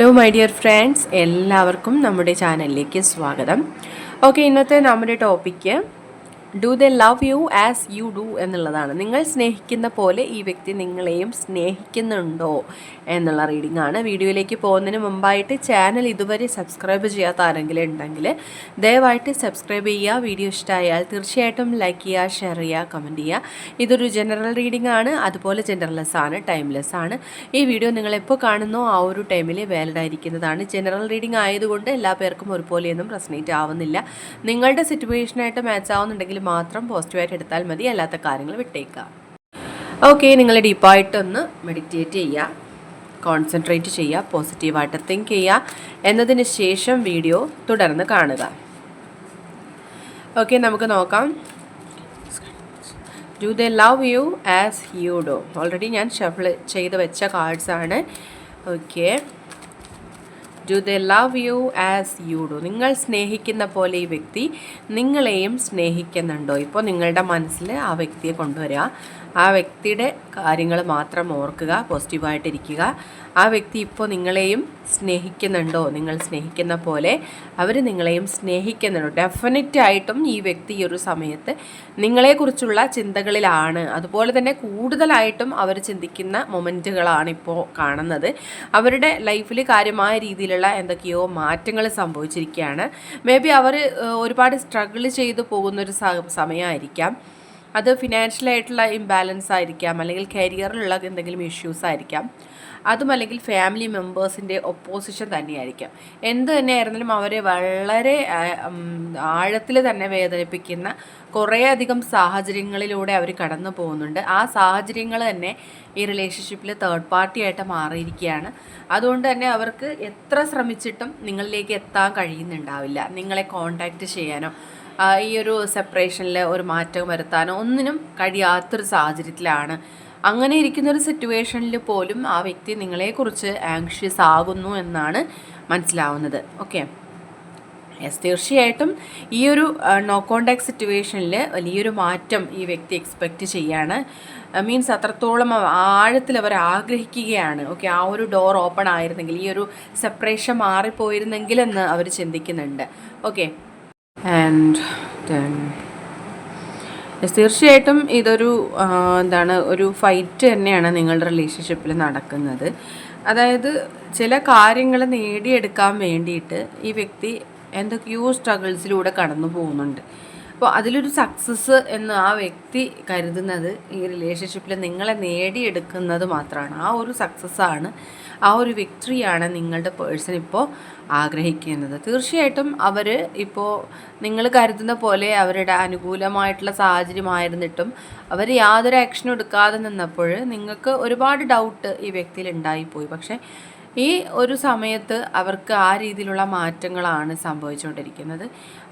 Hello my dear friends എല്ലാവർക്കും നമ്മുടെ ചാനലിലേക്ക് സ്വാഗതം. ഓക്കെ ഇന്നത്തെ നമ്മുടെ topic do they love you as you do എന്നുള്ളതാണ്. നിങ്ങൾ സ്നേഹിക്കുന്ന പോലെ ഈ വ്യക്തി നിങ്ങളെയും സ്നേഹിക്കുന്നുണ്ടോ എന്നുള്ള റീഡിംഗ് ആണ്. വീഡിയോയിലേക്ക് പോകുന്നതിന് മുമ്പായിട്ട് ചാനൽ ഇതുവരെ സബ്സ്ക്രൈബ് ചെയ്യാത്ത ആരെങ്കിലും ഉണ്ടെങ്കിൽ ദയവായിട്ട് സബ്സ്ക്രൈബ് ചെയ്യുക. വീഡിയോ ഇഷ്ടമായാൽ തീർച്ചയായിട്ടും ലൈക്ക് ചെയ്യുക ഷെയർ ചെയ്യുക കമന്റ് ചെയ്യുക. ഇതൊരു ജനറൽ റീഡിംഗ് ആണ്. അതുപോലെ ജനറൽലെസ് ആണ് ടൈംലെസ് ആണ്. ഈ വീഡിയോ നിങ്ങൾ എപ്പോൾ കാണുന്നോ ആ ഒരു ടൈമിൽ വാലിഡ് ആയിരിക്കുന്നതാണ്. ജനറൽ റീഡിംഗ് ആയതുകൊണ്ട് എല്ലാ പേർക്കും ഒരുപോലെയൊന്നും റെസനേറ്റ് ആവുന്നില്ല. നിങ്ങളുടെ സിറ്റുവേഷനായിട്ട് മാച്ച് ആവുന്നുണ്ടെങ്കിൽ മാത്രം പോസിറ്റീവായിട്ട് എടുത്താൽ മതി അല്ലാത്ത കാര്യങ്ങൾ വിട്ടേക്കുക. ഓക്കെ നിങ്ങൾ ഡീപ്പായിട്ടൊന്ന് മെഡിറ്റേറ്റ് ചെയ്യുക കോൺസെൻട്രേറ്റ് ചെയ്യുക പോസിറ്റീവായിട്ട് തിങ്ക് ചെയ്യുക എന്നതിന് ശേഷം വീഡിയോ തുടർന്ന് കാണുക. ഓക്കെ നമുക്ക് നോക്കാം. Do they love you as you do already ഞാൻ ഷഫിൾ ചെയ്ത് വെച്ച കാർഡ്സാണ് okay. Do they love you as you do നിങ്ങൾ സ്നേഹിക്കുന്ന പോലെ ഈ വ്യക്തി നിങ്ങളെയും സ്നേഹിക്കുന്നുണ്ടോ? ഇപ്പോൾ നിങ്ങളുടെ മനസ്സിൽ ആ വ്യക്തിയെ കൊണ്ടുവരിക. ആ വ്യക്തിയുടെ കാര്യങ്ങൾ മാത്രം ഓർക്കുക പോസിറ്റീവായിട്ടിരിക്കുക. ആ വ്യക്തി ഇപ്പോൾ നിങ്ങളെയും സ്നേഹിക്കുന്നുണ്ടോ? നിങ്ങൾ സ്നേഹിക്കുന്ന പോലെ അവർ നിങ്ങളെയും സ്നേഹിക്കുന്നുണ്ടോ. ഡെഫിനറ്റ് ആയിട്ടും ഈ വ്യക്തി ഈ ഒരു സമയത്ത് നിങ്ങളെക്കുറിച്ചുള്ള ചിന്തകളിലാണ്. അതുപോലെ തന്നെ കൂടുതലായിട്ടും അവർ ചിന്തിക്കുന്ന മൊമെന്റുകളാണ് ഇപ്പോൾ കാണുന്നത്. അവരുടെ ലൈഫിൽ കാര്യമായ രീതിയിലുള്ള എന്തൊക്കെയോ മാറ്റങ്ങൾ സംഭവിച്ചിരിക്കുകയാണ്. മേ ബി അവർ ഒരുപാട് സ്ട്രഗിൾ ചെയ്തു പോകുന്നൊരു സമയമായിരിക്കാം. അത് ഫിനാൻഷ്യലായിട്ടുള്ള ഇംബാലൻസ് ആയിരിക്കാം അല്ലെങ്കിൽ കരിയറിലുള്ള എന്തെങ്കിലും ഇഷ്യൂസ് ആയിരിക്കാം. അതും അല്ലെങ്കിൽ ഫാമിലി മെമ്പേഴ്സിന്റെ ഒപ്പോസിഷൻ തന്നെയായിരിക്കാം. എന്ത് തന്നെയായിരുന്നാലും അവരെ വളരെ ആഴത്തിൽ തന്നെ വേദനിപ്പിക്കുന്ന കുറേയധികം സാഹചര്യങ്ങളിലൂടെ അവർ കടന്നു പോകുന്നുണ്ട്. ആ സാഹചര്യങ്ങൾ തന്നെ ഈ റിലേഷൻഷിപ്പിൽ തേർഡ് പാർട്ടി ആയിട്ട് മാറിയിരിക്കുകയാണ്. അതുകൊണ്ട് തന്നെ അവർക്ക് എത്ര ശ്രമിച്ചിട്ടും നിങ്ങളിലേക്ക് എത്താൻ കഴിയുന്നുണ്ടാവില്ല. നിങ്ങളെ കോണ്ടാക്റ്റ് ചെയ്യാനോ ഈ ഒരു സെപ്പറേഷനിൽ ഒരു മാറ്റം വരുത്താനോ ഒന്നിനും കഴിയാത്തൊരു സാഹചര്യത്തിലാണ്. അങ്ങനെ ഇരിക്കുന്ന ഒരു സിറ്റുവേഷനിൽ പോലും ആ വ്യക്തി നിങ്ങളെക്കുറിച്ച് ആങ്ഷ്യസ് ആകുന്നു എന്നാണ് മനസ്സിലാവുന്നത്. ഓക്കെ യെസ് തീർച്ചയായിട്ടും ഈ ഒരു നോ കോണ്ടാക്ട് സിറ്റുവേഷനിൽ വലിയൊരു മാറ്റം ഈ വ്യക്തി എക്സ്പെക്റ്റ് ചെയ്യാണ്. മീൻസ് അത്രത്തോളം ആഴത്തിൽ അവർ ആഗ്രഹിക്കുകയാണ്. ഓക്കെ ആ ഒരു ഡോർ ഓപ്പൺ ആയിരുന്നെങ്കിൽ ഈ ഒരു സെപ്പറേഷൻ മാറിപ്പോയിരുന്നെങ്കിൽ എന്ന് അവർ ചിന്തിക്കുന്നുണ്ട്. ഓക്കെ ആൻഡ് ദെൻ തീർച്ചയായിട്ടും ഇതൊരു എന്താണ് ഒരു ഫൈറ്റ് തന്നെയാണ് നിങ്ങളുടെ റിലേഷൻഷിപ്പിൽ നടക്കുന്നത്. അതായത് ചില കാര്യങ്ങൾ നേടിയെടുക്കാൻ വേണ്ടിയിട്ട് ഈ വ്യക്തി എന്തൊക്കെയോ സ്ട്രഗിൾസിലൂടെ കടന്നു പോകുന്നുണ്ട്. അപ്പോൾ അതിലൊരു സക്സസ് എന്ന് ആ വ്യക്തി കരുതുന്നത് ഈ റിലേഷൻഷിപ്പിൽ നിങ്ങളെ നേടിയെടുക്കുന്നത് മാത്രമാണ്. ആ ഒരു സക്സസ്സാണ് ആ ഒരു വിക്ടറിയാണ് നിങ്ങളുടെ പേഴ്സൺ ഇപ്പോൾ ആഗ്രഹിക്കുന്നത്. തീർച്ചയായിട്ടും അവർ ഇപ്പോൾ നിങ്ങൾ കരുതുന്ന പോലെ അവരുടെ അനുകൂലമായിട്ടുള്ള സാഹചര്യമായിരുന്നിട്ടും അവർ യാതൊരു ആക്ഷനും എടുക്കാതെ നിന്നപ്പോൾ നിങ്ങൾക്ക് ഒരുപാട് ഡൗട്ട് ഈ വ്യക്തിയിൽ ഉണ്ടായിപ്പോയി. പക്ഷേ ഈ ഒരു സമയത്ത് അവർക്ക് ആ രീതിയിലുള്ള മാറ്റങ്ങളാണ് സംഭവിച്ചുകൊണ്ടിരിക്കുന്നത്.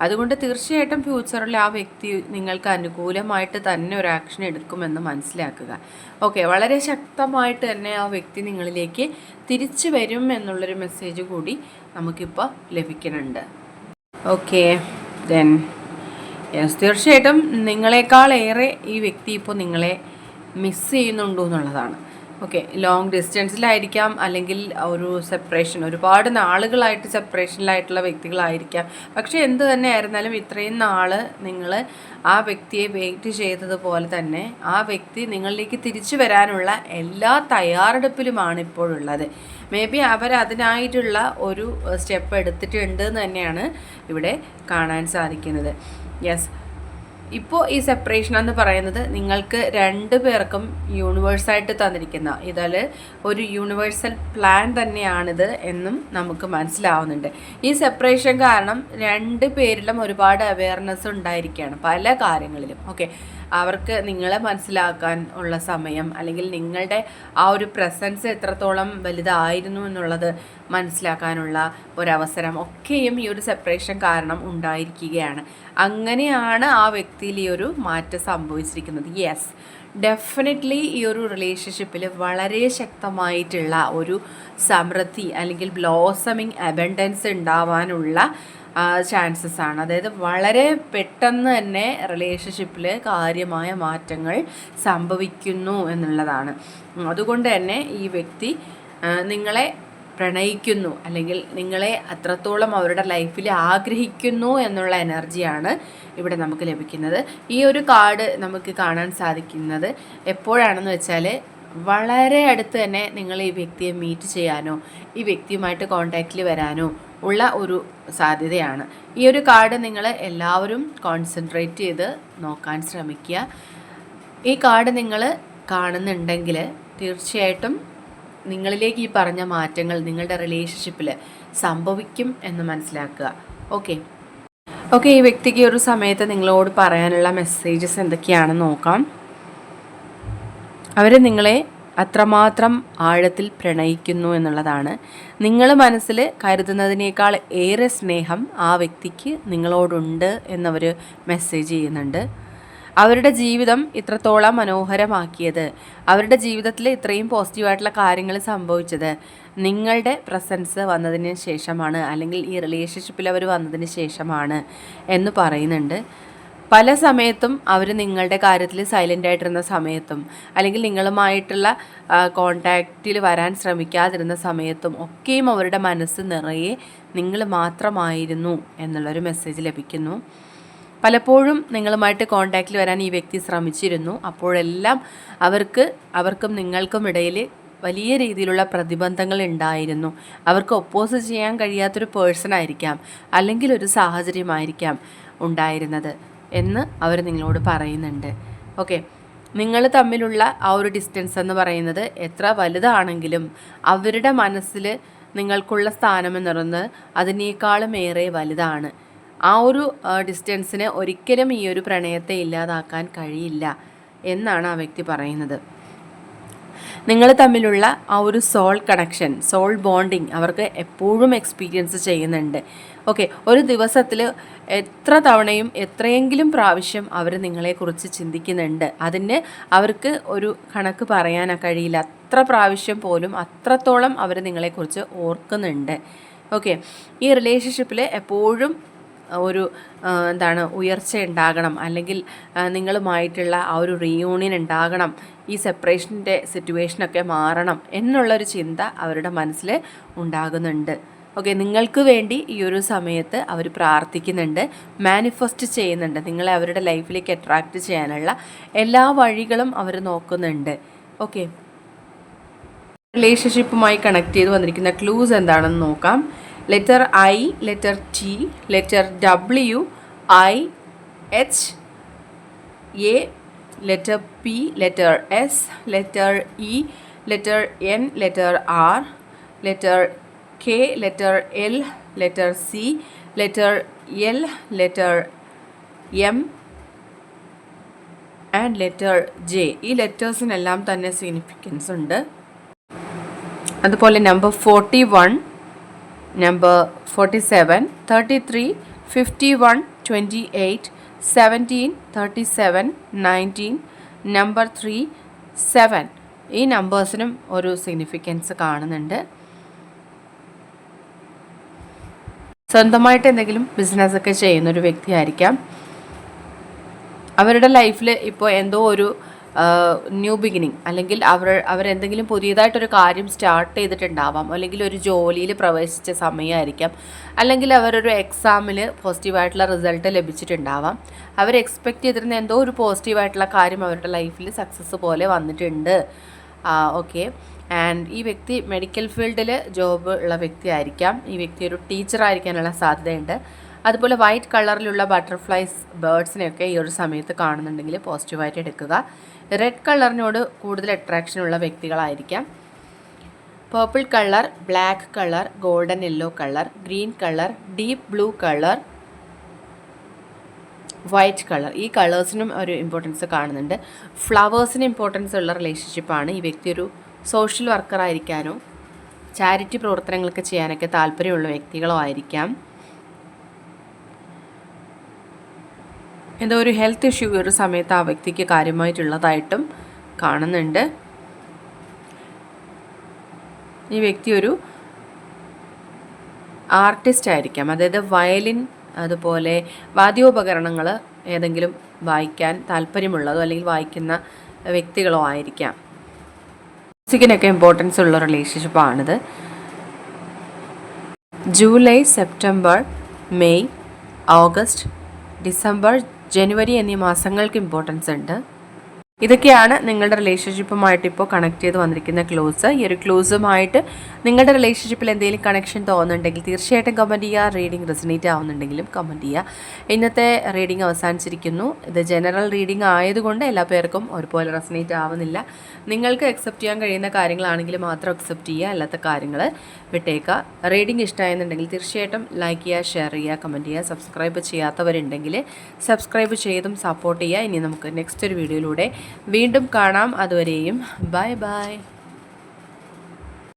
അതുകൊണ്ട് തീർച്ചയായിട്ടും ഫ്യൂച്ചറിൽ ആ വ്യക്തി നിങ്ങൾക്ക് അനുകൂലമായിട്ട് തന്നെ ഒരു ആക്ഷൻ എടുക്കുമെന്ന് മനസ്സിലാക്കുക. ഓക്കെ വളരെ ശക്തമായിട്ട് തന്നെ ആ വ്യക്തി നിങ്ങളിലേക്ക് തിരിച്ചു വരും എന്നുള്ളൊരു മെസ്സേജ് കൂടി നമുക്കിപ്പോൾ ലഭിക്കുന്നുണ്ട്. ഓക്കെ ദെൻ യെസ് തീർച്ചയായിട്ടും നിങ്ങളെക്കാളേറെ ഈ വ്യക്തി ഇപ്പോൾ നിങ്ങളെ മിസ് ചെയ്യുന്നുണ്ടോ എന്നുള്ളതാണ്. ഓക്കെ ലോങ് ഡിസ്റ്റൻസിലായിരിക്കാം അല്ലെങ്കിൽ ഒരു സെപ്പറേഷൻ ഒരുപാട് നാളുകളായിട്ട് സെപ്പറേഷനിലായിട്ടുള്ള വ്യക്തികളായിരിക്കാം. പക്ഷേ എന്ത് തന്നെ ആയിരുന്നാലും ഇത്രയും നാൾ നിങ്ങൾ ആ വ്യക്തിയെ വെയിറ്റ് ചെയ്തതുപോലെ തന്നെ ആ വ്യക്തി നിങ്ങളിലേക്ക് തിരിച്ചു വരാനുള്ള എല്ലാ തയ്യാറെടുപ്പിലുമാണ് ഇപ്പോഴുള്ളത്. മേ ബി അവരതിനായിട്ടുള്ള ഒരു സ്റ്റെപ്പ് എടുത്തിട്ടുണ്ട് എന്ന് തന്നെയാണ് ഇവിടെ കാണാൻ സാധിക്കുന്നത്. യെസ് ഇപ്പോൾ ഈ സെപ്പറേഷൻ എന്ന് പറയുന്നത് നിങ്ങൾക്ക് രണ്ട് പേർക്കും യൂണിവേഴ്സായിട്ട് തന്നിരിക്കുന്ന ഇതിൽ ഒരു യൂണിവേഴ്സൽ പ്ലാൻ തന്നെയാണിത് എന്നും നമുക്ക് മനസ്സിലാവുന്നുണ്ട്. ഈ സെപ്പറേഷൻ കാരണം രണ്ട് പേരിലും ഒരുപാട് അവയർനെസ് ഉണ്ടായിരിക്കുകയാണ് പല കാര്യങ്ങളിലും. ഓക്കെ അവർക്ക് നിങ്ങളെ മനസ്സിലാക്കാൻ ഉള്ള സമയം അല്ലെങ്കിൽ നിങ്ങളുടെ ആ ഒരു പ്രസൻസ് എത്രത്തോളം വലുതായിരുന്നു എന്നുള്ളത് മനസ്സിലാക്കാനുള്ള ഒരവസരം ഒക്കെയും ഈ ഒരു സെപ്പറേഷൻ കാരണം ഉണ്ടായിരിക്കുകയാണ്. അങ്ങനെയാണ് ആ വ്യക്തിയിൽ ഈ ഒരു മാറ്റം സംഭവിച്ചിരിക്കുന്നത്. യെസ് ഡെഫിനറ്റ്ലി ഈ ഒരു റിലേഷൻഷിപ്പിൽ വളരെ ശക്തമായിട്ടുള്ള ഒരു സമൃദ്ധി അല്ലെങ്കിൽ ബ്ലോസമിങ് അബൻഡൻസ് ഉണ്ടാവാനുള്ള ചാൻസസ് ആണ്. അതായത് വളരെ പെട്ടെന്ന് തന്നെ റിലേഷൻഷിപ്പിൽ കാര്യമായ മാറ്റങ്ങൾ സംഭവിക്കുന്നു എന്നുള്ളതാണ്. അതുകൊണ്ട് തന്നെ ഈ വ്യക്തി നിങ്ങളെ പ്രണയിക്കുന്നു അല്ലെങ്കിൽ നിങ്ങളെ അത്രത്തോളം അവരുടെ ലൈഫിൽ ആഗ്രഹിക്കുന്നു എന്നുള്ള എനർജിയാണ് ഇവിടെ നമുക്ക് ലഭിക്കുന്നത്. ഈ ഒരു കാർഡ് നമുക്ക് കാണാൻ സാധിക്കുന്നത് എപ്പോഴാണെന്ന് വെച്ചാൽ വളരെ അടുത്ത് തന്നെ നിങ്ങൾ ഈ വ്യക്തിയെ മീറ്റ് ചെയ്യാനോ ഈ വ്യക്തിയുമായിട്ട് കോണ്ടാക്റ്റിൽ വരാനോ ഉള്ള ഒരു സാധ്യതയാണ്. ഈ ഒരു കാർഡ് നിങ്ങൾ എല്ലാവരും കോൺസെൻട്രേറ്റ് ചെയ്ത് നോക്കാൻ ശ്രമിക്കുക. ഈ കാർഡ് നിങ്ങൾ കാണുന്നുണ്ടെങ്കിൽ തീർച്ചയായിട്ടും നിങ്ങളിലേക്ക് ഈ പറഞ്ഞ മാറ്റങ്ങൾ നിങ്ങളുടെ റിലേഷൻഷിപ്പിൽ സംഭവിക്കും എന്ന് മനസ്സിലാക്കുക. ഓക്കെ ഓക്കെ ഈ വ്യക്തിക്ക് ഒരു സമയത്ത് നിങ്ങളോട് പറയാനുള്ള മെസ്സേജസ് എന്തൊക്കെയാണെന്ന് നോക്കാം. അവർ നിങ്ങളെ അത്രമാത്രം ആഴത്തിൽ പ്രണയിക്കുന്നു എന്നുള്ളതാണ്. നിങ്ങൾ മനസ്സിൽ കരുതുന്നതിനേക്കാൾ ഏറെ സ്നേഹം ആ വ്യക്തിക്ക് നിങ്ങളോടുണ്ട് എന്നവർ മെസ്സേജ് ചെയ്യുന്നുണ്ട്. അവരുടെ ജീവിതം ഇത്രത്തോളം മനോഹരമാക്കിയത്. അവരുടെ ജീവിതത്തിൽ ഇത്രയും പോസിറ്റീവായിട്ടുള്ള കാര്യങ്ങൾ സംഭവിച്ചത് നിങ്ങളുടെ പ്രസൻസ് വന്നതിന് ശേഷമാണ് അല്ലെങ്കിൽ ഈ റിലേഷൻഷിപ്പിൽ അവർ വന്നതിന് ശേഷമാണ് എന്ന് പറയുന്നുണ്ട്. പല സമയത്തും അവർ നിങ്ങളുടെ കാര്യത്തിൽ സൈലന്റ് ആയിട്ടിരുന്ന സമയത്തും അല്ലെങ്കിൽ നിങ്ങളുമായിട്ടുള്ള കോണ്ടാക്റ്റിൽ വരാൻ ശ്രമിക്കാതിരുന്ന സമയത്തും ഒക്കെയും അവരുടെ മനസ്സ് നിറയെ നിങ്ങൾ മാത്രമായിരുന്നു എന്നുള്ളൊരു മെസ്സേജ് ലഭിക്കുന്നു. പലപ്പോഴും നിങ്ങളുമായിട്ട് കോണ്ടാക്റ്റിൽ വരാൻ ഈ വ്യക്തി ശ്രമിച്ചിരുന്നു. അപ്പോഴെല്ലാം അവർക്ക് അവർക്കും നിങ്ങൾക്കും ഇടയിൽ വലിയ രീതിയിലുള്ള പ്രതിബന്ധങ്ങൾ ഉണ്ടായിരുന്നു. അവർക്ക് ഒപ്പോസ് ചെയ്യാൻ കഴിയാത്തൊരു പേഴ്സൺ ആയിരിക്കാം അല്ലെങ്കിൽ ഒരു സാഹചര്യമായിരിക്കാം ഉണ്ടായിരുന്നത് എന്ന് അവർ നിങ്ങളോട് പറയുന്നുണ്ട്. ഓക്കെ നിങ്ങൾ തമ്മിലുള്ള ആ ഒരു ഡിസ്റ്റൻസ് എന്ന് പറയുന്നത് എത്ര വലുതാണെങ്കിലും അവരുടെ മനസ്സിൽ നിങ്ങൾക്കുള്ള സ്ഥാനം എന്ന് പറയുന്നത് അതിനേക്കാളും ഏറെ വലുതാണ്. ആ ഒരു ഡിസ്റ്റൻസിന് ഒരിക്കലും ഈ ഒരു പ്രണയത്തെ ഇല്ലാതാക്കാൻ കഴിയില്ല എന്നാണ് ആ വ്യക്തി പറയുന്നത്. നിങ്ങൾ തമ്മിലുള്ള ആ ഒരു സോൾ കണക്ഷൻ സോൾ ബോണ്ടിങ് അവർക്ക് എപ്പോഴും എക്സ്പീരിയൻസ് ചെയ്യുന്നുണ്ട്. ഓക്കെ ഒരു ദിവസത്തിൽ എത്ര തവണയും എത്രയെങ്കിലും പ്രാവശ്യം അവർ നിങ്ങളെക്കുറിച്ച് ചിന്തിക്കുന്നുണ്ട്. അതിന് അവർക്ക് ഒരു കണക്ക് പറയാൻ കഴിയില്ല. അത്ര പ്രാവശ്യം പോലും അത്രത്തോളം അവർ നിങ്ങളെക്കുറിച്ച് ഓർക്കുന്നുണ്ട്. ഓക്കെ ഈ റിലേഷൻഷിപ്പിൽ എപ്പോഴും ഒരു എന്താണ് ഉയർച്ച ഉണ്ടാകണം. അല്ലെങ്കിൽ നിങ്ങളുമായിട്ടുള്ള ആ ഒരു റീയൂണിയൻ ഉണ്ടാകണം. ഈ സെപ്പറേഷന്റെ സിറ്റുവേഷനൊക്കെ മാറണം എന്നുള്ളൊരു ചിന്ത അവരുടെ മനസ്സിൽ ഉണ്ടാകുന്നുണ്ട്. ഓക്കെ നിങ്ങൾക്ക് വേണ്ടി ഈ ഒരു സമയത്ത് അവർ പ്രാർത്ഥിക്കുന്നുണ്ട് മാനിഫെസ്റ്റ് ചെയ്യുന്നുണ്ട്. നിങ്ങളെ അവരുടെ ലൈഫിലേക്ക് അട്രാക്റ്റ് ചെയ്യാനുള്ള എല്ലാ വഴികളും അവർ നോക്കുന്നുണ്ട്. ഓക്കെ റിലേഷൻഷിപ്പുമായി കണക്ട് ചെയ്ത് വന്നിരിക്കുന്ന ക്ലൂസ് എന്താണെന്ന് നോക്കാം. Letter I letter T letter W I H A letter P letter S letter E letter N letter R letter K letter L letter C letter L letter M and letter J. ഈ ലെറ്റേഴ്സിനെല്ലാം തന്നെ significance ഉണ്ട്. അതുപോലെ number forty one number forty seven thirty three fifty one twenty eight seventeen thirty seven nineteen number three seven. ഈ നമ്പേഴ്സിനും ഒരു significance കാണുന്നുണ്ട്. സ്വന്തമായിട്ട് എന്തെങ്കിലും ബിസിനസ്സൊക്കെ ചെയ്യുന്നൊരു വ്യക്തിയായിരിക്കാം. അവരുടെ ലൈഫിൽ ഇപ്പോൾ എന്തോ ഒരു ന്യൂ ബിഗിനിങ് അല്ലെങ്കിൽ അവർ അവരെന്തെങ്കിലും പുതിയതായിട്ടൊരു കാര്യം സ്റ്റാർട്ട് ചെയ്തിട്ടുണ്ടാവാം. അല്ലെങ്കിൽ ഒരു ജോലിയിൽ പ്രവേശിച്ച സമയമായിരിക്കാം. അല്ലെങ്കിൽ അവരൊരു എക്സാമിൽ പോസിറ്റീവായിട്ടുള്ള റിസൾട്ട് ലഭിച്ചിട്ടുണ്ടാവാം. അവർ എക്സ്പെക്റ്റ് ചെയ്തിരുന്ന എന്തോ ഒരു പോസിറ്റീവായിട്ടുള്ള കാര്യം അവരുടെ ലൈഫിൽ സക്സസ് പോലെ വന്നിട്ടുണ്ട്. ഓക്കെ ആൻഡ് ഈ വ്യക്തി മെഡിക്കൽ ഫീൽഡിൽ ജോബ് ഉള്ള വ്യക്തിയായിരിക്കാം. ഈ വ്യക്തി ഒരു ടീച്ചർ ആയിരിക്കാനുള്ള സാധ്യതയുണ്ട്. അതുപോലെ വൈറ്റ് കളറിലുള്ള ബട്ടർഫ്ലൈസ് ബേർഡ്സിനെയൊക്കെ ഈ ഒരു സമയത്ത് കാണുന്നുണ്ടെങ്കിൽ പോസിറ്റീവായിട്ട് എടുക്കുക. റെഡ് കളറിനോട് കൂടുതൽ അട്രാക്ഷൻ ഉള്ള വ്യക്തികളായിരിക്കാം. Purple colour black colour golden yellow colour green colour deep blue colour white colour ഈ കളേഴ്സിനും ഒരു ഇമ്പോർട്ടൻസ് കാണുന്നുണ്ട്. ഫ്ലവേഴ്സിന് ഇമ്പോർട്ടൻസ് ഉള്ള റിലേഷൻഷിപ്പാണ് ഈ വ്യക്തി ഒരു സോഷ്യൽ വർക്കർ ആയിരിക്കാനോ ചാരിറ്റി പ്രവർത്തനങ്ങളൊക്കെ ചെയ്യാനൊക്കെ താല്പര്യമുള്ള വ്യക്തികളോ ആയിരിക്കാം. എന്തോ ഒരു ഹെൽത്ത് ഇഷ്യൂ ഒരു സമയത്ത് ആ വ്യക്തിക്ക് കാര്യമായിട്ടുള്ളതായിട്ടും കാണുന്നുണ്ട്. ഈ വ്യക്തി ഒരു ആർട്ടിസ്റ്റ് ആയിരിക്കാം. അതായത് വയലിൻ അതുപോലെ വാദ്യോപകരണങ്ങൾ ഏതെങ്കിലും വായിക്കാൻ താല്പര്യമുള്ളതോ അല്ലെങ്കിൽ വായിക്കുന്ന വ്യക്തികളോ ആയിരിക്കാം. മ്യൂസിക്കിനൊക്കെ ഇമ്പോർട്ടൻസ് ഉള്ള റിലേഷൻഷിപ്പാണിത് July September May August December ജനുവരി എന്നീ മാസങ്ങൾക്ക് ഇമ്പോർട്ടൻസ് ഉണ്ട്. ഇതൊക്കെയാണ് നിങ്ങളുടെ റിലേഷൻഷിപ്പുമായിട്ട് ഇപ്പോൾ കണക്ട് ചെയ്ത് വന്നിരിക്കുന്ന ക്ലോസ് ഈ ഒരു ക്ലോസുമായിട്ട് നിങ്ങളുടെ റിലേഷൻഷിപ്പിൽ എന്തെങ്കിലും കണക്ഷൻ തോന്നുന്നുണ്ടെങ്കിൽ തീർച്ചയായിട്ടും കമന്റ് ചെയ്യുക. റീഡിംഗ് റെസിനേറ്റ് ആവുന്നുണ്ടെങ്കിലും കമന്റ് ചെയ്യുക. ഇന്നത്തെ റീഡിംഗ് അവസാനിച്ചിരിക്കുന്നു. ഇത് ജനറൽ റീഡിംഗ് ആയതുകൊണ്ട് എല്ലാ പേർക്കും ഒരുപോലെ റെസിനേറ്റ് ആവുന്നില്ല. നിങ്ങൾക്ക് അക്സെപ്റ്റ് ചെയ്യാൻ കഴിയുന്ന കാര്യങ്ങളാണെങ്കിൽ മാത്രം അക്സെപ്റ്റ് ചെയ്യുക. അല്ലാത്ത കാര്യങ്ങൾ വിട്ടേക്കുക. റീഡിംഗ് ഇഷ്ടമായെന്നുണ്ടെങ്കിൽ തീർച്ചയായിട്ടും ലൈക്ക് ചെയ്യുക ഷെയർ ചെയ്യുക കമന്റ് ചെയ്യുക. സബ്സ്ക്രൈബ് ചെയ്യാത്തവരുണ്ടെങ്കിൽ സബ്സ്ക്രൈബ് ചെയ്തും സപ്പോർട്ട് ചെയ്യുക. ഇനി നമുക്ക് നെക്സ്റ്റ് ഒരു വീഡിയോയിലൂടെ വീണ്ടും കാണാം. അതുവരെയും ബൈ ബൈ.